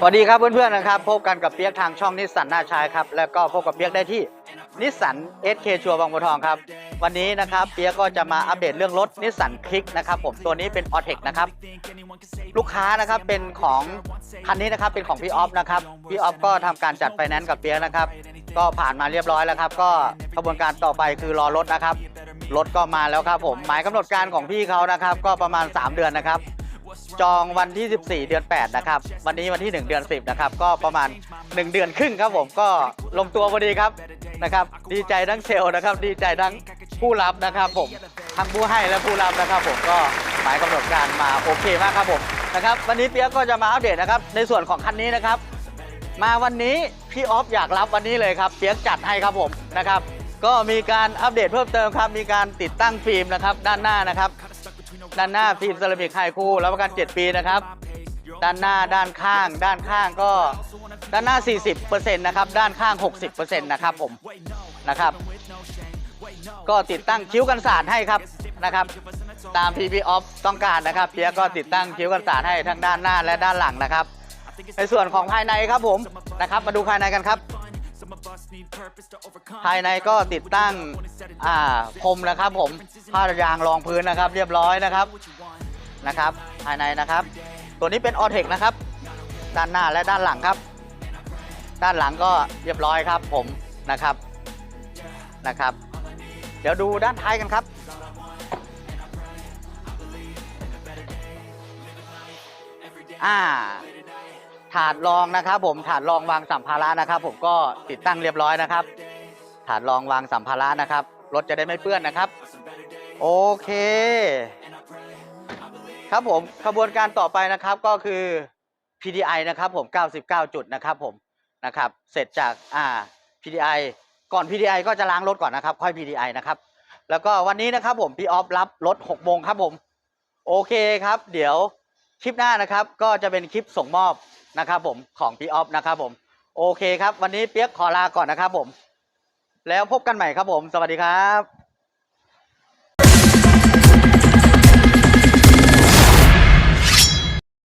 สวัสดีครับเพื่อนๆนะครับพบกันกับเปียกทางช่องนิสสันหน้าชายครับแล้วก็พบกับเปียกได้ที่นิสสัน SK ชัวร์บางบัวทองครับวันนี้นะครับเปียกก็จะมาอัปเดตเรื่องรถนิสสันคลิกนะครับผมตัวนี้เป็นออเทคนะครับลูกค้านะครับเป็นของคันนี้นะครับเป็นของพี่ออฟนะครับพี่ออฟก็ทำการจัดไฟแนนซ์กับเปียกนะครับก็ผ่านมาเรียบร้อยแล้วครับ ก็กระบวนการต่อไปคือรอรถนะครับรถก็มาแล้วครับผมหมายกำหนดการของพี่เขานะครับก็ประมาณ 3 เดือนนะครับ จองวันที่ 14 เดือน 8 นะครับ วันนี้วันที่ 1 เดือน 10 นะครับ ก็ประมาณ 1 เดือนครึ่งครับผมก็ลงตัวพอดีครับนะครับ ดีใจทั้งเซลล์นะครับ ดีใจทั้งผู้รับนะครับผมทั้งผู้ให้และผู้รับนะครับ ผมก็หมายกำหนดการมาโอเคมากครับผมนะครับ วันนี้เปียกก็จะมาอัปเดตนะครับ ในส่วนของคันนี้นะครับ มาวันนี้พี่ออฟอยากรับวันนี้เลยครับเปียกจัดให้ครับผมนะครับ ก็มีการอัปเดตเพิ่มเติมครับ มีการติดตั้งฟิล์มนะครับ ด้านหน้านะครับ ด้านหน้าฟิล์มเซรามิกไฮคูรับประกัน 7 ปีนะครับ ด้านหน้าด้านข้าง ด้านข้างก็ด้านหน้า 40%นะครับ ด้านข้าง 60%นะครับผมนะครับ ก็ติดตั้งคิ้วกันสาดให้ครับนะครับ ตาม PP Off ต้องการนะครับเพียก็ติดตั้งคิ้วกันสาดให้ทั้งด้านหน้าและด้านหลังนะครับ ในส่วนของภายในครับผมนะครับ มาดูภายในกันครับ ภายในก็ติดตั้งอ่าพรมนะครับ ผมผ้ายางรองพื้นนะครับ เรียบร้อยนะครับนะครับ ภายในนะครับ ตัวนี้เป็นออเทคนะครับ ด้านหน้าและด้านหลังครับ ด้านหลังก็เรียบร้อยครับ ผมนะครับนะครับ เดี๋ยวดูด้านท้ายกันครับอ่า ถาดรองนะครับผมถาดรองวางสัมภาระนะครับ ผมก็ติดตั้งเรียบร้อยนะครับ ถาดรองวางสัมภาระนะครับรถจะได้ไม่เปื้อนนะครับ โอเค ครับผมขบวนการต่อไปนะครับก็คือ PDI นะครับผม 99 จุดนะครับผมนะครับเสร็จจากอ่า PDI ก่อน PDI ก็จะล้างรถก่อนนะครับ ค่อย PDI นะครับ แล้วก็วันนี้นะครับผมพี่ออฟรับรถ6โมงครับผม โอเคครับ เดี๋ยว คลิปหน้านะครับ ก็จะเป็นคลิปส่งมอบนะครับผมของพี่ออฟนะครับผม โอเคครับ วันนี้เปียกขอลาก่อนนะครับผม แล้วพบกันใหม่ครับผม สวัสดีครับ